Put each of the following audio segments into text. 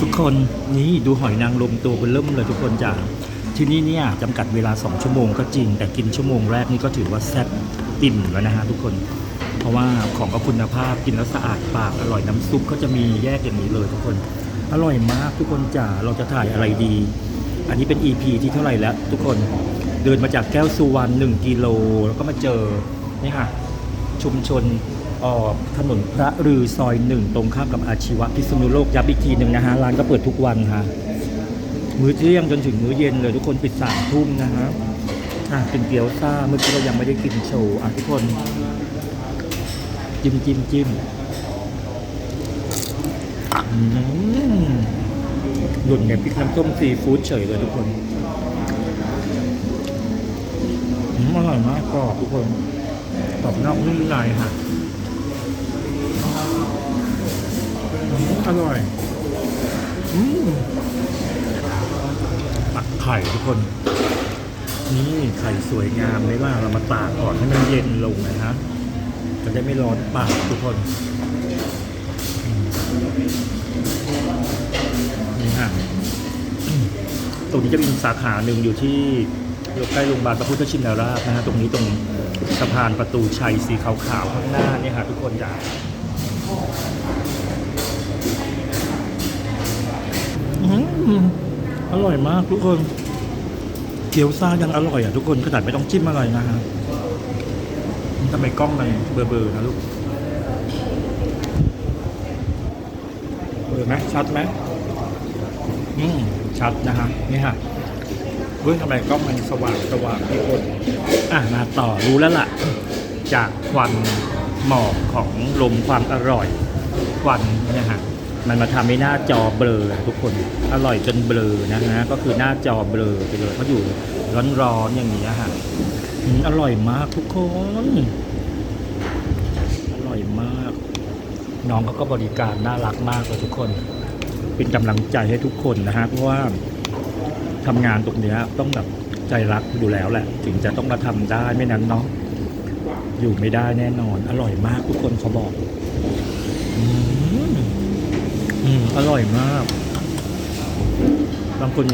ทุกคนนี่ดูหอยนางรมตัวเบนเริ่มเลยทุกคนจ้ะที่นี่เนี่ยจำกัดเวลา 2 ชั่วโมงก็จริง แต่กินชั่วโมงแรกนี่ก็ถือว่าแซ่บติ่มแล้วนะฮะทุกคน เพราะว่าของก็คุณภาพกินแล้วสะอาดปากอร่อยน้ำซุปก็จะมีแยกอย่างนี้เลยทุกคน อร่อยมากทุกคนจ๋าเราจะถ่ายอะไรดี อันนี้เป็น EP ที่เท่าไหร่แล้ว ทุกคนเดินมาจากแก้วสุวรรณ1กิโลแล้วก็มาเจอนี่ค่ะชุมชน เอ่อถนนพระรือซอยหนึ่งตรงข้ามกับอาชีวะพิษณุโลกย้ำอีกทีหนึ่งนะฮะร้านก็เปิดทุกวันค่ะ มื้อเที่ยงจนถึงมื้อเย็นเลยทุกคนปิดสามทุ่มนะฮะอะเป็นเกี๊ยวซ่าเมื่อกี้เรายังไม่ได้กินโชว์อะทุกคน จิ้มจิ้มจิ้มหล่นเนี่ยพริกน้ำส้มซีฟู้ดเฉยเลยทุกคนอืมอร่อยมากกรอบทุกคนกรอบนอกนุ่มในค่ะ อร่อยอืมตักไข่ทุกคน นี่ไข่สวยงามไหมล่ะเรามาตากก่อนให้มันเย็นลงนะฮะจะได้ไม่ร้อนปากทุกคนนี่ฮะตรงนี้จะมีสาขาหนึ่งอยู่ที่อยู่ใกล้โรงพยาบาลพระพุทธชินราชนะฮะตรงนี้ตรงสะพานประตูชัยสีขาวๆข้างหน้าเนี่ยฮะทุกคนจ้า อร่อยมากทุกคน เกี๊ยวซ่ายังอร่อยอะทุกคนขนาดไม่ต้องจิ้มอะไรนะฮะทำไมกล้องมันเบลอๆนะลูกเบลอไหมชัดไหมอืมชัดนะฮะนี่ฮะเฮ้ยทำไมกล้องมันสว่างสว่างพี่คนอะมาต่อรู้แล้วล่ะ จากควันหมอกของลมความอร่อยควันเนี่ยฮะ มันมาทำให้หน้าจอเบลอทุกคนอร่อยจนเบลอนะฮะก็คือหน้าจอเบลอไปเลยเพราะอยู่ร้อนๆอย่างนี้ฮะอร่อยมากทุกคน อร่อยมาก น้องเขาก็บริการน่ารักมากเลยทุกคน เป็นกำลังใจให้ทุกคนนะฮะเพราะว่าทำงานตรงนี้ต้องแบบใจรักอยู่แล้วแหละ ถึงจะต้องมาทำได้ไม่นั้นเนาะอยู่ไม่ได้แน่นอน อร่อยมากทุกคนเขาบอก อืม อืม อร่อยมากบางคน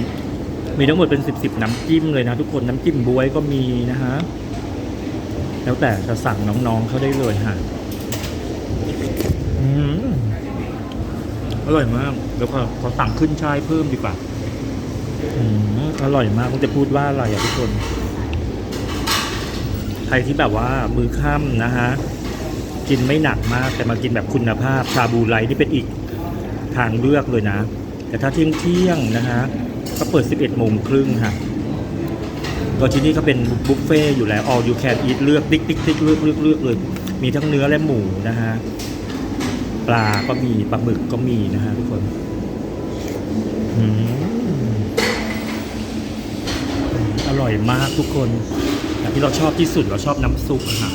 มีทั้งหมดเป็นสิบสิบน้ำจิ้มเลยนะทุกคนน้ำจิ้มบวยก็มีนะฮะ แล้วแต่จะสั่งน้องๆเขาได้เลยฮะอืมอร่อยมากแล้วก็ขอสั่งขึ้นช่ายเพิ่มดีกว่าอืมอร่อยมากมันจะพูดว่าอะไรอะทุกคน ใครที่แบบว่ามือค่ำนะฮะ กินไม่หนักมากแต่มากินแบบคุณภาพชาบูไรนี่เป็นอีก ทางเลือกเลยนะ แต่ถ้าเที่ยงเที่ยงนะฮะก็เปิด 11 โมงครึ่งฮะก็ที่นี่เขาเป็นบุฟเฟ่ต์อยู่แล้ว all you can eat เลือกติ๊กติ๊กติ๊กเลือกเลือกเลือกเลย มีทั้งเนื้อและหมูนะฮะ ปลาก็มีปลาหมึกก็มีนะฮะทุกคนอืมอร่อยมากทุกคนแต่ที่เราชอบที่สุดเราชอบน้ำซุปะค่ะ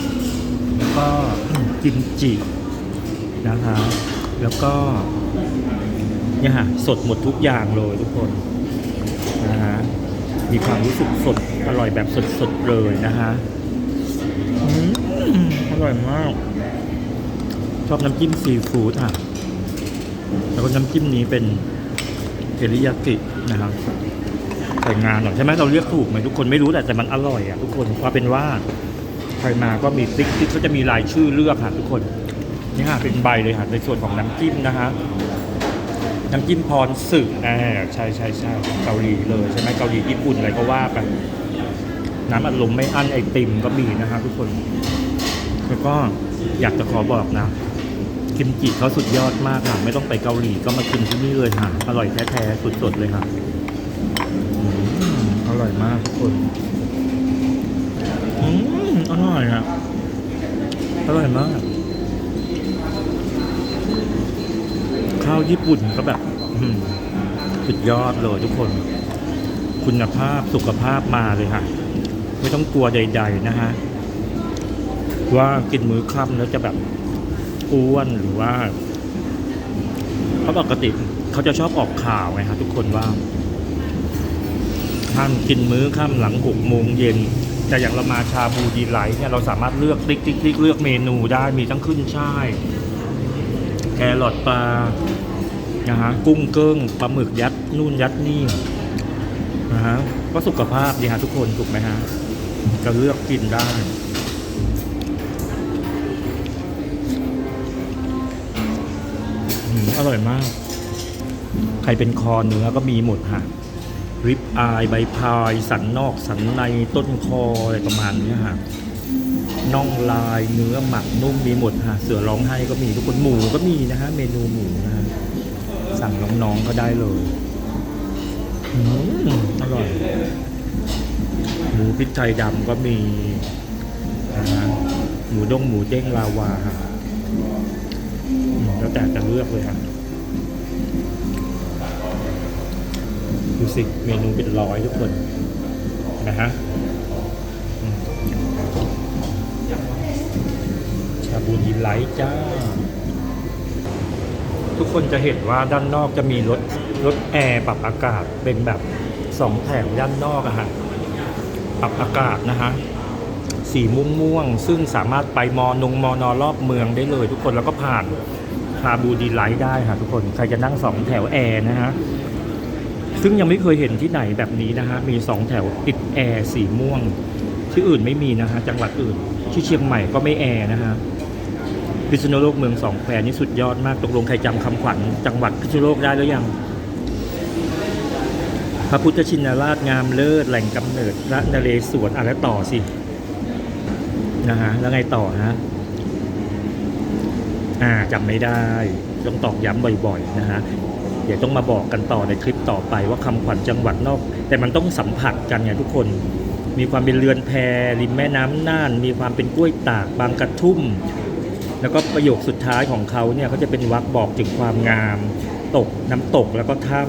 แล้วก็กิมจินะคะแล้วก็ เนี่ยฮะสดหมดทุกอย่างเลยทุกคนนะฮะมีความรู้สึกสดอร่อยแบบสดๆเลยนะฮะอร่อยมาก ชอบน้ำจิ้มซีฟู้ดอะ แล้วก็น้ำจิ้มนี้เป็นเทริยากินะครับใส่งานหน่อยใช่ไหมเราเรียกถูกไหมทุกคนไม่รู้แหละแต่มันอร่อยอะทุกคนเพราะเป็นว่าใครมาก็มีติ๊กติ๊กก็จะมีรายชื่อเลือกค่ะทุกคนนี่ค่ะเป็นใบเลยค่ะในส่วนของน้ำจิ้มนะฮะ น้ำจิ้มพรสึกอ่าใช่ใช่ใช่เกาหลีเลยใช่ไหมเกาหลีญี่ปุ่นอะไรก็ว่าไปน้ำอัดลมไม่อั้นไอติมก็มีนะฮะทุกคน แล้วก็อยากจะขอบอกนะ กิมจิเขาสุดยอดมากค่ะ ไม่ต้องไปเกาหลีก็มากินที่นี่เลยค่ะ อร่อยแท้ๆสดๆเลยค่ะอืมอร่อยมากทุกคนอืมอร่อยอะอร่อยมากาวญี่ปุ่นก็แบบสุดยอดเลยทุกคน คุณภาพสุขภาพมาเลยค่ะ ไม่ต้องกลัวใด ๆ นะฮะ ว่ากินมื้อค่ำแล้วจะแบบอ้วนหรือว่าเพราะปกติเขาจะชอบออกข่าวไงฮะทุกคนว่าห้ามกินมื้อค่ำหลังหกโมงเย็นแต่อย่างเรามาชาบูดีไลท์เนี่ยเราสามารถเลือกติ๊กติ๊กติ๊กเลือกเมนูได้มีทั้งขึ้นช่าย แครอทปลานะฮะกุ้งเกิ้งปลาหมึกยัดนู่นยัดนี่นะฮะก็สุขภาพดีฮะทุกคนถูกไหมฮะก็เลือกกินได้อร่อยมาก ใครเป็นคอเนื้อก็มีหมดฮะริบอายใบพาย สันนอกสันในต้นคออะไรประมาณนี้ฮะ น่องลายเนื้อหมักนุ่มมีหมดฮะเสือร้องไห้ก็มีทุกคนหมูก็มีนะฮะเมนูหมูนะฮะสั่งน้องๆก็ได้เลยอืมอร่อย หมูพริกไทยดำก็มีนะฮะหมูด้งหมูเด้งลาวาฮะแล้วแต่จะเลือกเลยครับดูสิเมนูเป็นร้อยทุกคนนะฮะ ชาบูดีไลท์จ้า ทุกคนจะเห็นว่าด้านนอกจะมีรถรถแอร์ปรับอากาศเป็นแบบสองแถวด้านนอกอะฮะปรับอากาศนะฮะสีม่วงม่วง ซึ่งสามารถไปมอนงมอนอรอบเมืองได้เลย ทุกคนแล้วก็ผ่านคาบูดีไลท์ได้ค่ะทุกคนใครจะนั่งสองแถวแอร์นะฮะซึ่งยังไม่เคยเห็นที่ไหนแบบนี้นะฮะมีสองแถวติดแอร์สีม่วง ที่อื่นไม่มีนะฮะจังหวัดอื่นที่เชียงใหม่ก็ไม่แอร์นะฮะ พิษณุโลกเมืองสองแควนี่สุดยอดมากตกลงใครจำคำขวัญจังหวัดพิษณุโลกได้หรือยัง พระพุทธชินราชงามเลิศแหล่งกำเนิดพระนเรศวรอะแล้วต่อสินะฮะแล้วไงต่อฮะอ่าจำไม่ได้ต้องตอกย้ำบ่อยๆนะฮะเดี๋ยวต้องมาบอกกันต่อในคลิปต่อไปว่าคำขวัญจังหวัดนอก แต่มันต้องสัมผัสกันไงทุกคนมีความเป็นเรือนแพริมแม่น้ำน่าน มีความเป็นกล้วยตากบางกระทุ่ม แล้วก็ประโยคสุดท้ายของเขาเนี่ยเขาจะเป็นวรรคบอกถึงความงาม ตกน้ำตกแล้วก็ถ้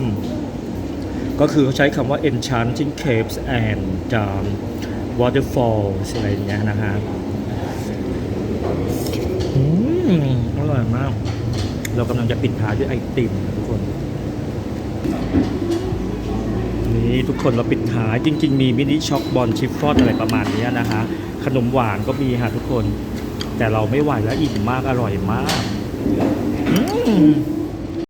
ำก็คือเขาใช้คำว่า enchanting caves and um, waterfalls อะไรอย่างเงี้ยนะฮะอืมอร่อยมาก เรากำลังจะปิดท้ายด้วยไอติมทุกคน นี่ทุกคนเราปิดท้ายจริง ๆ มีมินิช็อกบอลชิฟฟ่อนอะไรประมาณเนี้ยนะฮะ ขนมหวานก็มีฮะทุกคน แต่เราไม่ไหวแล้วอิ่มมากอร่อยมากอืม